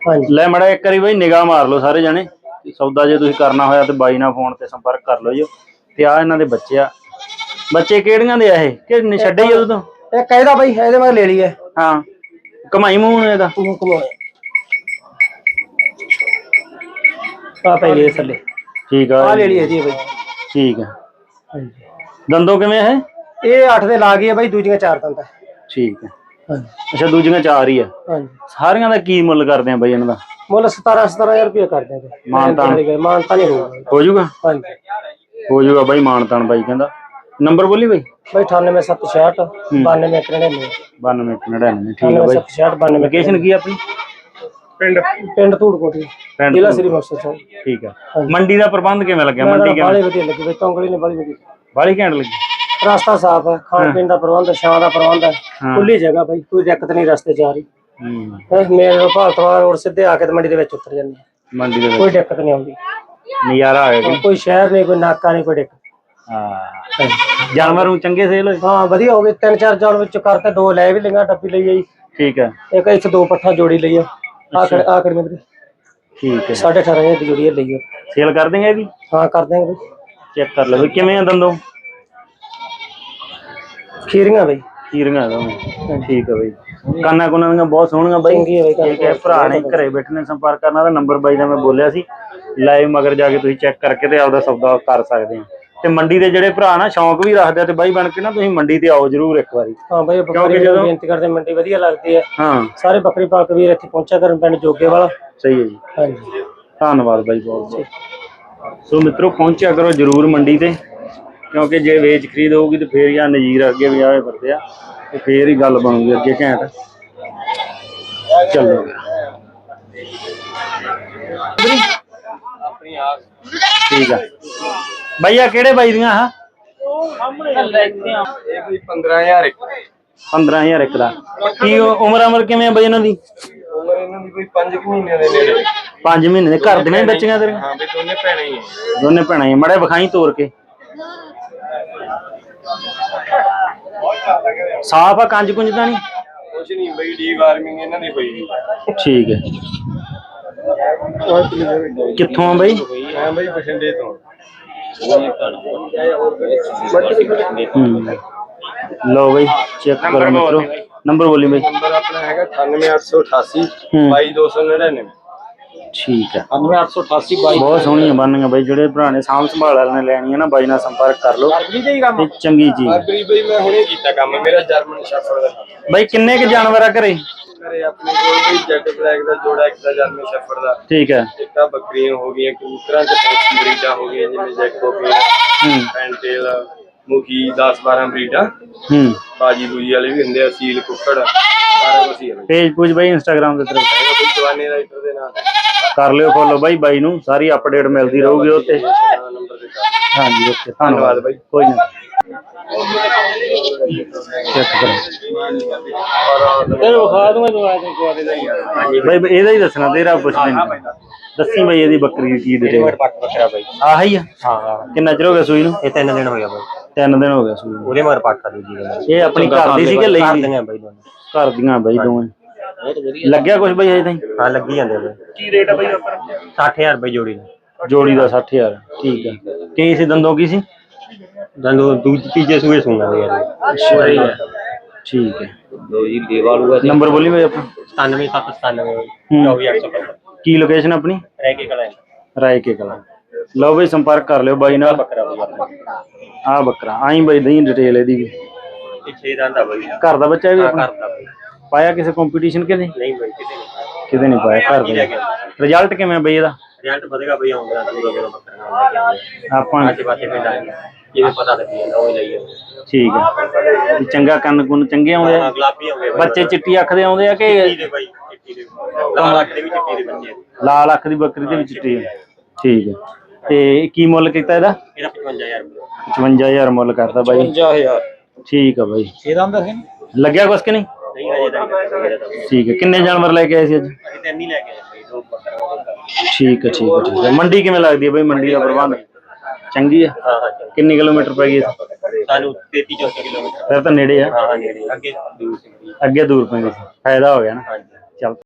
ਹਾਂਜੀ। ਲੈ ਮੜਾ ਇੱਕ ਵਾਰੀ ਬਾਈ ਨਿਗਾਹ ਮਾਰ ਲਓ ਸਾਰੇ ਜਣੇ। ਸੌਦਾ ਜੇ ਤੁਸੀਂ ਕਰਨਾ ਹੋਇਆ ਤੇ ਬਾਈ ਨਾਲ ਫੋਨ ਤੇ ਸੰਪਰਕ ਕਰ ਲਓ ਜੀ। ਤੇ ਆ ਇਹਨਾਂ ਦੇ ਬੱਚੇ ਆ। ਬੱਚੇ ਕਿਹੜੀਆਂ ਦੇ ਆ ਇਹ? ਕਿ ਨੀ ਛੱਡੇ ਹੀ ਉਦੋਂ? ਇਹ ਕਹਿੰਦਾ ਬਾਈ ਇਹਦੇ ਮੈਂ ਲੈ ਲਈਏ। ਹਾਂ। ਕਮਾਈ ਮੂੰਹ ਇਹਦਾ। ਤੂੰ ਕਮਾਇਆ ਆ ਪੈ ਗਏ ਥੱਲੇ। ਠੀਕ ਆ ਆ ਲੈ ਲਈ ਇਹਦੀ ਬਾਈ। ਠੀਕ ਆ। ਹਾਂਜੀ। ਦੰਦੋ ਕਿਵੇਂ ਹੈ ਇਹ? 8 ਦੇ ਲਾ ਗਈ ਹੈ ਬਾਈ ਦੂਜੀਆਂ ਚਾਰ ਦੰਦ ਹੈ ਠੀਕ ਹੈ ਹਾਂਜੀ ਅੱਛਾ ਦੂਜੀਆਂ ਚਾਰ ਹੀ ਆ। ਹਾਂਜੀ। ਸਾਰੀਆਂ ਦਾ ਕੀ ਮੁੱਲ ਕਰਦੇ ਆ ਬਾਈ ਇਹਨਾਂ ਦਾ? ਮੁੱਲ 17 17000 ਰੁਪਏ ਕਰ ਦਿਆਂਗੇ ਮਾਨਤਾਨ। ਮਾਨਤਾ ਨਹੀਂ ਹੋਊਗਾ ਹੋ ਜਾਊਗਾ ਹਾਂਜੀ। ਹੋ ਜਾਊਗਾ ਬਾਈ ਮਾਨਤਾਨ ਬਾਈ ਕਹਿੰਦਾ। ਨੰਬਰ ਬੋਲੀ ਬਾਈ? ਬਾਈ 98766 9299 9299 ਠੀਕ ਆ ਬਾਈ। 98766 9299 ਲੋਕੇਸ਼ਨ ਕੀ ਆ ਆਪਣੀ? ਪਿੰਡ। ਪਿੰਡ ਧੂੜਕੋਟੀ ਜ਼ਿਲ੍ਹਾ ਸ੍ਰੀ ਮੁਕਤਸਰ ਸਾਹਿਬ। ਠੀਕ ਆ। ਮੰਡੀ ਦਾ ਪ੍ਰਬੰਧ ਕਿਵੇਂ ਲੱਗਿਆ? ਮੰਡੀ ਕਿਵੇਂ? ਬਾਲੀ ਵਧੀਆ ਲੱਗੀ ਬਈ ਤੌਂਗਲੀ ਨੇ ਬਾਲੀ ਵਧੀਆ। ਬਾਲੀ ਘੈਂਟ ਲੱਗੀ। ਰਸਤਾ ਸਾਫ਼ ਹੈ ਖਾਣ ਪੀਣ ਦਾ ਪ੍ਰਬੰਧ ਛਾਂ ਦਾ ਪ੍ਰਬੰਧ ਹੈ। ਖੁੱਲੀ ਜਗ੍ਹਾ ਬਾਈ ਕੋਈ ਦਿੱਕਤ ਨਹੀਂ ਰਸਤੇ 'ਚ ਆ ਰਹੀ। ਹੂੰ। ਇਹ ਮੇਰੇ ਭਾਲਤਵਾ ਰੋਡ ਸਿੱਧੇ ਆ ਕੇ ਤੇ ਮੰਡੀ ਦੇ ਵਿੱਚ ਉਤਰ ਜਾਂਦੇ। ਮੰਡੀ ਦੇ ਵਿੱਚ। ਕੋਈ ਦਿੱਕਤ ਨਹੀਂ ਆਉਂਦੀ। ਨਜ਼ਾਰਾ ਗਿਆ ਕੋਈ ਸ਼ਹਿਰ ਨਹੀਂ ਕੋਈ ਨਾਕਾ ਨਹੀਂ ਕੋਈ ਦਿੱਕਤ। ਹਾਂ। ਜਾਨਵਰ ਨੂੰ ਚੰਗੇ ਸੇਲ ਹੋਏ? ਹਾਂ ਵਧੀਆ ਹੋ ਗਏ। ਤਿੰਨ ਚਾਰ ਜਾਲ ਵਿੱਚ ਕਰਤੇ ਦੋ ਲੈ ਵੀ ਲਈਆਂ ਡੱਬੀ ਲਈ ਆਈ। ਠੀਕ ਹੈ। ਇੱਕ ਇੱਥੇ ਦੋ ਪੱਠਾ ਜੋੜੀ ਲਈ ਆ। ਆ ਕਰ ਆ ਕਰ ਮੇਰੇ ਠੀਕ ਹੈ। 18500 ਦੀ ਜੋੜੀ ਇਹ ਲਈ ਆ। ਸੇਲ ਕਰ ਦੇਂਗੇ ਇਹਦੀ ਹਾਂ ਕਰ ਦਿਆਂਗੇ। ਬਈ ਚੈੱਕ ਕਰ ਲਓ ਵੀ ਕਿਵੇਂ ਆ ਦੰਦੋਂ? ਖੀਰੀਆਂ ਬਈ। ਕੀਰੀਆਂ ਦਾ ਠੀਕ ਹੈ ਬਈ। ਕਾਨਾ ਕੁਨਾਂ ਦੀਆਂ ਬਹੁਤ ਸੋਹਣੀਆਂ ਬਾਈ। ਚੰਗੀ ਹੈ ਬਈ ਠੀਕ ਹੈ ਭਰਾ ਨੇ ਘਰੇ ਬੈਠੇ ਨੇ ਸੰਪਰਕ ਕਰਨ ਦਾ ਨੰਬਰ ਬਾਈ ਦਾ ਮੈਂ ਬੋਲਿਆ ਸੀ। ਲਾਈਵ ਮਗਰ ਜਾ ਕੇ ਤੁਸੀਂ ਚੈੱਕ ਕਰਕੇ ਤੇ ਆਪਦਾ ਸੌਦਾ ਕਰ ਸਕਦੇ ਆ। ਤੇ ਮੰਡੀ ਦੇ ਜਿਹੜੇ ਭਰਾ ਨਾ ਸ਼ੌਂਕ ਵੀ ਰੱਖਦੇ ਆ ਤੇ ਬਾਈ ਬਣ ਕੇ ਨਾ ਤੁਸੀਂ ਮੰਡੀ ਤੇ ਆਓ ਜਰੂਰ ਇੱਕ ਵਾਰੀ। ਹਾਂ ਬਈ ਬੱਕਰੀ ਨੂੰ ਬੇਨਤੀ ਕਰਦੇ ਮੰਡੀ ਵਧੀਆ ਲੱਗਦੀ ਹੈ ਹਾਂ। ਸਾਰੇ ਬੱਕਰੀ ਪਾਲਕ ਵੀਰ ਇੱਥੇ ਪਹੁੰਚਿਆ ਕਰਨ ਪਿੰਡ ਜੋਗੇ ਵਾਲਾ। ਸਹੀ ਹੈ ਜੀ। ਹਾਂਜੀ। ਧੰਨਵਾਦ ਬਾਈ ਬਹੁਤ ਬਹੁਤ। ਸੋ ਮਿੱਤਰੋ ਪਹੁੰਚਿਆ ਕਰੋ ਜਰੂਰ ਮੰਡੀ ਤੇ। ਕਿਉਂਕਿ ਜੇ ਵੇਚ ਖਰੀਦ ਹੋਊਗੀ ਤੇ ਫੇਰ ਜਾਂ ਨਜ਼ੀਰ ਅੱਗੇ ਵੀ ਆਵੇ ਫਿਰਦੇ ਆ ਤੇ ਫੇਰ ਹੀ ਗੱਲ ਬਣੂਗੀ ਅੱਗੇ ਘੈਂਟ। ਚੱਲੋ। ਠੀਕ ਆ। ਭਈਆ ਕਿਹੜੇ ਬਾਈ ਦੀਆਂ ਆ ਇਹ ਕੋਈ 15000 ਇੱਕ 15000 ਇੱਕ ਦਾ। ਕੀ ਉਹ ਉਮਰ ਅਮਰ ਕਿਵੇਂ ਆ ਬਾਈ ਇਹਨਾਂ ਦੀ? ਉਮਰ ਇਹਨਾਂ ਦੀ ਕੋਈ 5 ਮਹੀਨਿਆਂ ਦੇ ਨੇੜੇ। 5 ਮਹੀਨੇ ਦੇ ਘਰ ਦੀਆਂ ਹੀ ਬੱਚੀਆਂ ਤੇਰੇ ਹਾਂ ਵੀ ਦੋਨੇ ਭੈਣਾਂ ਹੀ ਆ। ਦੋਨੇ ਭੈਣਾਂ ਹੀ ਮੜੇ ਵਿਖਾਈ ਤੋੜ ਕੇ। ਸਾਫ਼ ਆ ਕੰਜ ਕੁੰਜ ਤਾਂ ਨਹੀਂ? ਕੁਛ ਨਹੀਂ ਬਈ ਡੀ ਵਾਰਮਿੰਗ ਇਹਨਾਂ ਦੀ ਹੋਈ ਠੀਕ ਹੈ। ਕਿੱਥੋਂ ਆ ਬਾਈ? ਹਾਂ ਬਈ ਬਠਿੰਡੇ ਤੋਂ। ਹੂੰ। ਲਓ ਬਾਈ ਚੈੱਕ ਕਰੋ ਮਿੱਤਰੋ। ਨੰਬਰ ਬੋਲੀ ਬਾਈ। ਨੰਬਰ ਆਪਣਾ ਹੈਗਾ 98888 ਹੂੰ। 22299 ਠੀਕ ਹੈ 98888 ਬਹੁਤ ਸੋਹਣੀਆਂ ਬਣਨੀਆਂ ਬਾਈ ਜਿਹੜੇ ਭਰਾ ਨੇ ਸਾਂਭ ਸੰਭਾਲ ਵਾਲੇ ਨੇ ਲੈਣੀਆਂ ਨਾ ਬਾਈ ਨਾਲ ਸੰਪਰਕ ਕਰ ਲਓ। ਵੀ ਤੇ ਹੀ ਕੰਮ ਤੇ ਚੰਗੀ ਚੀਜ਼ ਬਾਬਰੀ ਬਈ ਮੈਂ ਹੁਣੇ ਕੀਤਾ ਕੰਮ ਮੇਰਾ ਜਰਮਨ ਸ਼ੈਫਰਡ ਦਾ ਕੰਮ। ਬਾਈ ਕਿੰਨੇ ਕੁ ਜਾਨਵਰ ਆ ਘਰੇ? ਘਰੇ ਆਪਣੇ ਕੋਲ ਕੋਈ ਜੈਟ ਬਲੈਕ ਦਾ ਜੋੜਾ ਇੱਕ ਦਾ ਜਰਮਨ ਸ਼ੈਫਰਡ ਦਾ। ਠੀਕ ਹੈ ਇੱਕ ਤਾਂ ਬੱਕਰੀਆਂ ਹੋ ਗਈਆਂ ਕਬੂਤਰਾਂ ਤੇ ਫੈਂਸੀ ਬਰੀਡਾਂ ਹੋ ਗਈਆਂ ਜਿਵੇਂ ਜੈਕ ਹੋ ਗਈ ਹੂੰ। ਪੈਂਟੇਲ ਮੁਖੀ 10 12 ਬਰੀਡਾਂ। ਹੂੰ। ਬਾਜੀ ਬੂਜੀ ਵਾਲੇ ਵੀ ਹੁੰਦੇ ਆ ਸੀਲ ਕੁੱਕੜ। ਸਾਰਾ ਕੁਝ ਹੀ ਹੈ ਬਈ ਪੇਜ ਪੂਜ ਬਾਈ ਇੰਸਟਾਗ੍ਰam ਦੇ ਤਰਫ ਹੈਗਾ ਕੋਈ ਜਵਾਨੇ ਰਾਈਟਰ ਦੇ ਨਾਲ ਕਰ ਲਿਓ ਫੋਲੋ ਬਾਈ ਬਾਈ ਨੂੰ ਸਾਰੀ ਅਪਡੇਟ ਮਿਲਦੀ ਰਹੂਗੀ ਉੱਤੇ ਨੰਬਰ ਦਿੱਤਾ ਹਾਂਜੀ ਓਕੇ ਧੰਨਵਾਦ। ਬਾਈ। ਕੋਈ ਨਾ। ਚੈੱਕ ਕਰੋ। ਫਿਰ ਵਿਖਾ ਦੂੰਗਾ ਕੁਆਰੇ ਦਾ ਹੀ। ਬਾਈ ਬਾਈ ਇਹਦਾ ਹੀ ਦੱਸਣਾ ਤੇਰਾ ਨਹੀਂ ਦੱਸੀ। ਬਾਈ ਇਹਦੀ ਬੱਕਰੀ ਦੀ ਕੀ ਡਿਟੇਲ ਪੱਟ ਬੱਕਰਾ ਬਾਈ। ਆਹੀ ਆ? ਹਾਂ ਹਾਂ। ਕਿੰਨਾ ਚਿਰ ਹੋ ਗਿਆ ਸੂਈ ਨੂੰ? ਇਹ ਤਿੰਨ ਦਿਨ ਹੋ ਗਿਆ ਬਾਈ। ਤਿੰਨ ਦਿਨ ਹੋ ਗਿਆ ਸੂਈ ਉਹਦੇ ਮਗਰ ਪੱਟ ਆ ਦੂਜੀ ਦੇ ਇਹ ਆਪਣੀ ਘਰ ਦੀ ਸੀ ਕਿ ਲਈ? ਸੀ ਦੀਆਂ ਬਾਈ ਦੋਨੇ ਘਰ ਦੀਆਂ ਬਾਈ ਦੋਵੇਂ ਲੱਗਿਆ ਕੁਝ ਬਾਈ ਅਜੇ ਤਾਈਂ? ਹਾਂ ਲੱਗੀ ਜਾਂਦੇ ਬਾਈ। ਕੀ ਰੇਟ ਆ ਬਾਈ ਉੱਪਰ 60000 ਰੁਪਏ ਜੋੜੀ ਦਾ। ਜੋੜੀ ਦਾ 60000 ਠੀਕ ਹੈ ਕੀ ਸੀ ਦੰਦੋਂ ਕੀ ਸੀ? ਦੰਦੋ ਦੂਜੀ ਤੀਜੇ ਸੂਏ ਸੁਣਨਾ ਯਾਰ ਠੀਕ ਹੈ ਲੋ ਜੀ ਦੇਵਾ ਲੂਗਾ ਨੰਬਰ ਬੋਲੀ ਬਾਈ ਆਪਣਾ? 97797 ਹੂੰ। 24850 ਕੀ ਲੋਕੇਸ਼ਨ ਆਪਣੀ? ਰਹਿ ਕੇ ਕਲਾ। ਰਾਏ ਕੇ ਕਲਾ। ਲਓ ਬਾਈ ਸੰਪਰਕ ਕਰ ਲਿਓ ਬਾਈ ਨਾਲ। ਬੱਕਰਾ ਬਾਈ। ਆ ਬੱਕਰਾ ਆਈ ਬਾਈ ਦਈ ਡਿਟੇਲ ਇਹਦੀ ਵੀ। ਇਹ 6 ਦੰਦ ਆ ਬਾਈ ਘਰ ਦਾ ਬੱਚਾ ਵੀ ਆ ਆਪਣਾ? ਕਰਦਾ ਬਾਈ। ਪਾਇਆ ਕਿਸੇ ਕੰਪੀਟੀਸ਼ਨ ਕੇ ਨਹੀਂ? ਨਹੀਂ ਬਾਈ ਕਿਤੇ ਨਹੀਂ ਕਿਤੇ ਨਹੀਂ ਪਾਇਆ ਘਰ ਦੇ। ਰਿਜ਼ਲਟ ਕਿਵੇਂ ਬਈ ਇਹਦਾ? ਰਿਜ਼ਲਟ ਵਧੇਗਾ ਬਈ ਆਉਂਦਾ ਤਾਂ ਉਹਦਾ ਬੱਕਰਾ ਆਪਾਂ ਆਸੇ ਪਾਸੇ ਪਿੰਡ ਆ ਜਿਵੇਂ ਪਤਾ ਲੱਗੀ ਜਾਂਦਾ ਉਹ ਹੀ ਲਈ ਜਾਂਦੇ ਠੀਕ ਹੈ ਵੀ ਚੰਗਾ ਕੰਨ ਕੁੰਨ ਚੰਗੇ ਆਉਂਦੇ ਹਾਂ ਆ ਗੁਲਾਬੀ ਆਉਂਦੇ ਬਾਈ। ਬੱਚੇ ਚਿੱਟੀ ਅੱਖ ਦੇ ਆਉਂਦੇ ਆ ਕਿ ਚਿੱਟੀ ਦੇ ਬਾਈ ਚਿੱਟੀ ਦੇ। ਲਾਲ ਅੱਖ ਦੇ ਵੀ ਚਿੱਟੀ ਦੇ ਬੱਚੇ ਆ। ਲਾਲ ਅੱਖ ਦੀ ਬੱਕਰੀ ਦੇ ਵਿੱਚ ਚਿੱਟੀ ਆ। ਠੀਕ ਹੈ ਤੇ ਕੀ ਮੁੱਲ ਕੀਤਾ ਇਹਦਾ? ਇਹਦਾ 55000 ਰੁਪਏ। 55000 ਮੁੱਲ ਕਰਦਾ ਬਾਈ। 55000 ਠੀਕ ਆ ਬਾਈ। ਇਹਦਾ ਅੰਦਰ ਹੈ ਲੱਗਿਆ ਕੁਛ ਕਿ ਨਹੀਂ? ਹਜੇ ਠੀਕ ਹੈ ਕਿੰਨੇ ਜਾਨਵਰ ਲੈ ਕੇ ਆਏ ਸੀ ਅੱਜ? ਅਸੀਂ ਤਿੰਨ ਹੀ ਲੈ ਕੇ ਆਏ ਬਾਈ ਦੋ ਬੱਕਰਾ ਠੀਕ ਹੈ ਠੀਕ ਹੈ ਠੀਕ ਹੈ ਮੰਡੀ ਕਿਵੇਂ ਲੱਗਦੀ ਹੈ ਬਾਈ ਮੰਡੀ ਦਾ ਪ੍ਰਬੰਧ? ਚੰਗੀ ਆ? ਹਾਂ। ਕਿੰਨੇ ਕਿਲੋਮੀਟਰ ਪੈ ਗਈ? ਸਾਨੂੰ 33 34 ਕਿਲੋਮੀਟਰ। ਫਿਰ ਤਾਂ ਨੇੜੇ ਆ। ਹਾਂ ਹਾਂ ਨੇੜੇ ਅੱਗੇ ਦੂਰ ਸੀ। ਅੱਗੇ ਦੂਰ ਪੈਂਦੀ ਸੀ। ਫਾਇਦਾ ਹੋ ਗਿਆ ਨਾ। ਹਾਂਜੀ। ਚੱਲ।